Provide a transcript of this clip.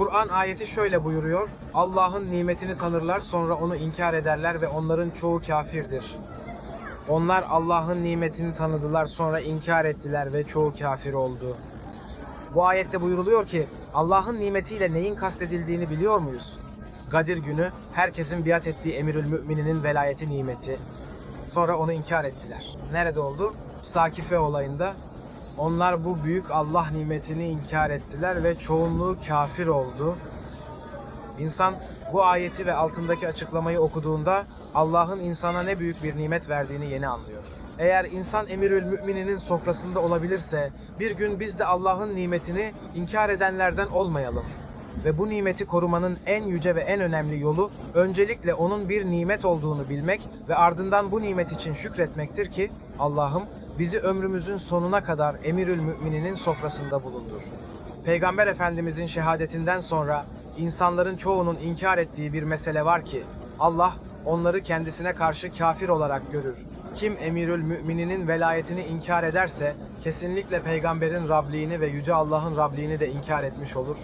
Kur'an ayeti şöyle buyuruyor. Allah'ın nimetini tanırlar sonra onu inkar ederler ve onların çoğu kafirdir. Onlar Allah'ın nimetini tanıdılar sonra inkar ettiler ve çoğu kafir oldu. Bu ayette buyuruluyor ki Allah'ın nimetiyle neyin kastedildiğini biliyor muyuz? Gadir günü herkesin biat ettiği Emirül Mümininin velayeti nimeti. Sonra onu inkar ettiler. Nerede oldu? Sakife olayında. Onlar bu büyük Allah nimetini inkar ettiler ve çoğunluğu kafir oldu. İnsan bu ayeti ve altındaki açıklamayı okuduğunda Allah'ın insana ne büyük bir nimet verdiğini yeni anlıyor. Eğer insan emirül mümininin sofrasında olabilirse bir gün biz de Allah'ın nimetini inkar edenlerden olmayalım. Ve bu nimeti korumanın en yüce ve en önemli yolu öncelikle onun bir nimet olduğunu bilmek ve ardından bu nimet için şükretmektir ki Allah'ım bizi ömrümüzün sonuna kadar emirül mümininin sofrasında bulundur. Peygamber Efendimizin şehadetinden sonra insanların çoğunun inkar ettiği bir mesele var ki Allah onları kendisine karşı kafir olarak görür. Kim emirül mümininin velayetini inkar ederse kesinlikle peygamberin Rabliğini ve yüce Allah'ın Rabliğini de inkar etmiş olur.